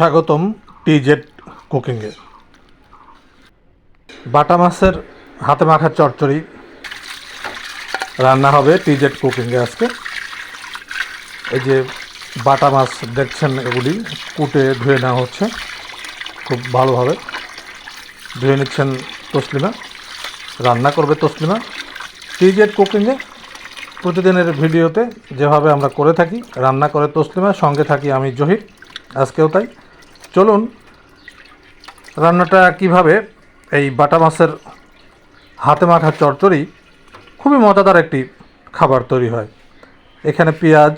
স্বাগতম টিজেড কুকিংয়ে। বাটা মাছের হাতে মাখা চচ্চড়ি রান্না হবে টিজেড কুকিংয়ে আজকে। এই যে বাটা মাছ দেখছেন এগুলি, কুটে ধুয়ে নেওয়া হচ্ছে খুব ভালোভাবে। ধুয়ে নিচ্ছেন তসলিমা, রান্না করবে তসলিমা। টিজেড কুকিংয়ে প্রতিদিনের ভিডিওতে যেভাবে আমরা করে থাকি, রান্না করে তসলিমা, সঙ্গে থাকি আমি জহির। আজকেও তাই। চলুন, রান্নাটা কীভাবে এই বাটা মাছের হাতে মাখা চচ্চড়ি খুবই মজাদার একটি খাবার তৈরি হয়। এখানে পেঁয়াজ,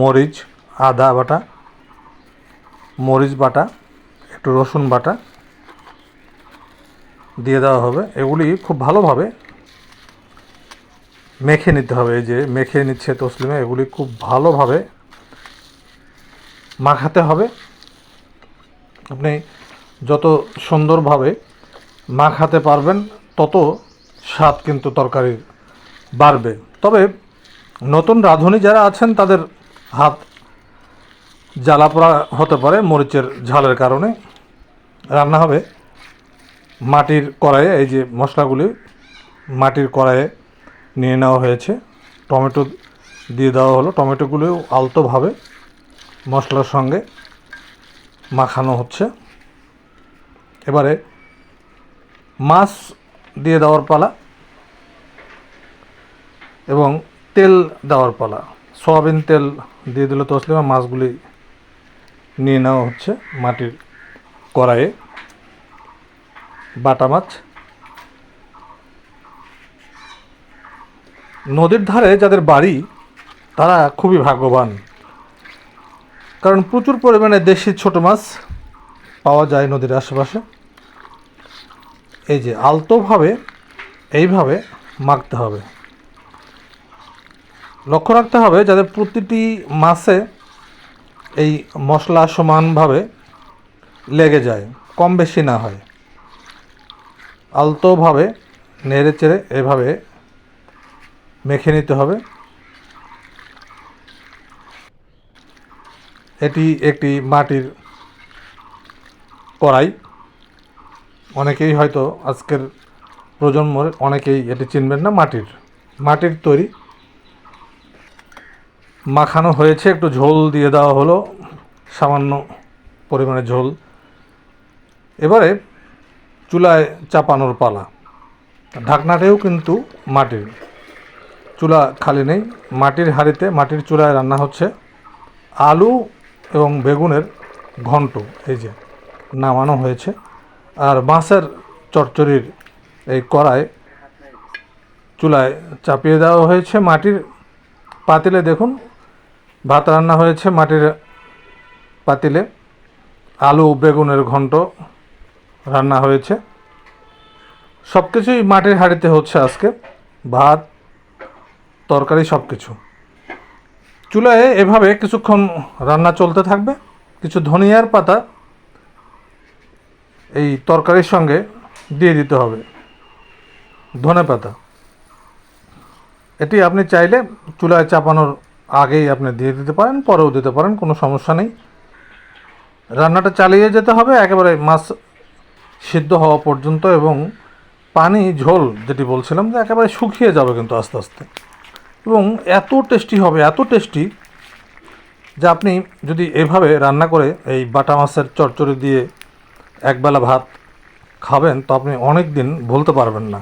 মরিচ, আদা বাটা, মরিচ বাটা, একটু রসুন বাটা দিয়ে দেওয়া হবে। এগুলি খুব ভালোভাবে মেখে নিতে হবে। এই যে মেখে নিচ্ছে তসলিমে, এগুলি খুব ভালোভাবে মাখাতে হবে। আপনি যত সুন্দরভাবে মাখাতে পারবেন, তত স্বাদ কিন্তু তরকারির বাড়বে। তবে নতুন রাঁধুনি যারা আছেন, তাদের হাত জ্বালা পোড়া হতে পারে মরিচের ঝালের কারণে। রান্না হবে মাটির কড়াইয়ে, এই যে মশলাগুলি মাটির কড়াইয়ে নিয়ে নেওয়া হয়েছে। টমেটো দিয়ে দেওয়া হলো। টমেটোগুলিও আলতোভাবে মশলার সঙ্গে মাখানো হচ্ছে। এবারে মাছ দিয়ে দেওয়ার পালা এবং তেল দেওয়ার পালা। সয়াবিন তেল দিয়ে দিলে তসলিমা মাছগুলি নিয়ে নেওয়া হচ্ছে মাটির কড়াইয়ে। বাটা মাছ। নদীর ধারে যাদের বাড়ি, তারা খুবই ভাগ্যবান। কারণ প্রচুর পরিমাণে দেশি ছোট মাছ পাওয়া যায় নদীর আশেপাশে। এই যে আলতোভাবে এইভাবে মাখতে হবে। লক্ষ্য রাখতে হবে যাতে প্রতিটি মাছে এই মশলা সমানভাবে লেগে যায়, কম বেশি না হয়। আলতোভাবে নেড়ে চেড়ে এভাবে মেখে নিতে হবে। এটি একটি মাটির কড়াই। অনেকেই হয়তো আজকের প্রজন্মের অনেকেই এটি চিনবেন না, মাটির। মাটির তৈরি মাখানো হয়েছে, একটু ঝোল দিয়ে দেওয়া হলো, সামান্য পরিমাণে ঝোল। এবারে চুলায় চাপানোর পালা। ঢাকনাটাও কিন্তু মাটির। চুলা খালি নেই, মাটির হাঁড়িতে, মাটির চুলায় রান্না হচ্ছে। আলু এবং বেগুনের ঘন্ট, এই যে নামানো হয়েছে। আর বাঁশের চচ্চড়ির এই কড়ায় চুলায় চাপিয়ে দেওয়া হয়েছে মাটির পাতিলে। দেখুন, ভাত রান্না হয়েছে মাটির পাতিলে। আলু, বেগুনের ঘন্ট রান্না হয়েছে। সব কিছুই মাটির হাঁড়িতে হচ্ছে আজকে। ভাত, তরকারি সব কিছু চুলায় এভাবে কিছুক্ষণ রান্না চলতে থাকবে। কিছু ধনিয়ার পাতা এই তরকারির সঙ্গে দিয়ে দিতে হবে। ধনে পাতা। এটি আপনি চাইলে চুলায় চাপানোর আগেই আপনি দিয়ে দিতে পারেন, পরেও দিতে পারেন, কোনো সমস্যা নেই। রান্নাটা চালিয়ে যেতে হবে, একেবারে মাছ সিদ্ধ হওয়া পর্যন্ত এবং পানি ঝোল যেটি বলছিলাম যে একেবারে শুকিয়ে যাবে কিন্তু আস্তে আস্তে। এবং এত টেস্টি হবে, এত টেস্টি যে আপনি যদি এভাবে রান্না করে এই বাটা মাছের চচ্চড়ি দিয়ে একবেলা ভাত খাবেন, তো আপনি অনেক দিন ভুলতে পারবেন না।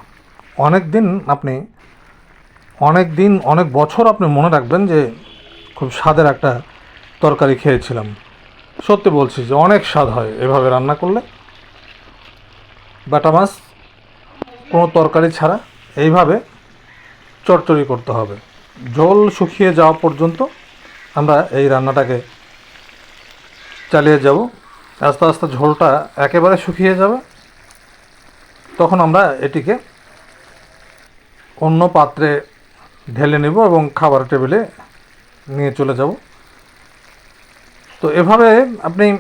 অনেক দিন আপনি অনেক দিন অনেক বছর আপনি মনে রাখবেন যে খুব স্বাদের একটা তরকারি খেয়েছিলাম। সত্যি বলছি যে অনেক স্বাদ হয় এভাবে রান্না করলে। বাটা মাছ কোনো তরকারি ছাড়া এইভাবে চচ্চড়ি করতে হবে। জল শুকিয়ে যাওয়া পর্যন্ত আমরা এই রান্নাটাকে চালিয়ে যাব। আস্তে আস্তে ঝোলটা একেবারে শুকিয়ে যাবে। তখন আমরা এটিকে অন্য পাত্রে ঢেলে নেব এবং খাবার টেবিলে নিয়ে চলে যাব। তো এভাবে আপনি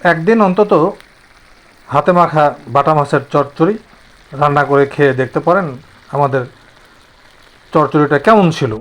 একদিন অন্তত হাতে মাখা বাটা মাছের চচ্চড়ি রান্না করে খেয়ে দেখতে পারেন আমাদের চচ্চড়িটা কেমন ছিল।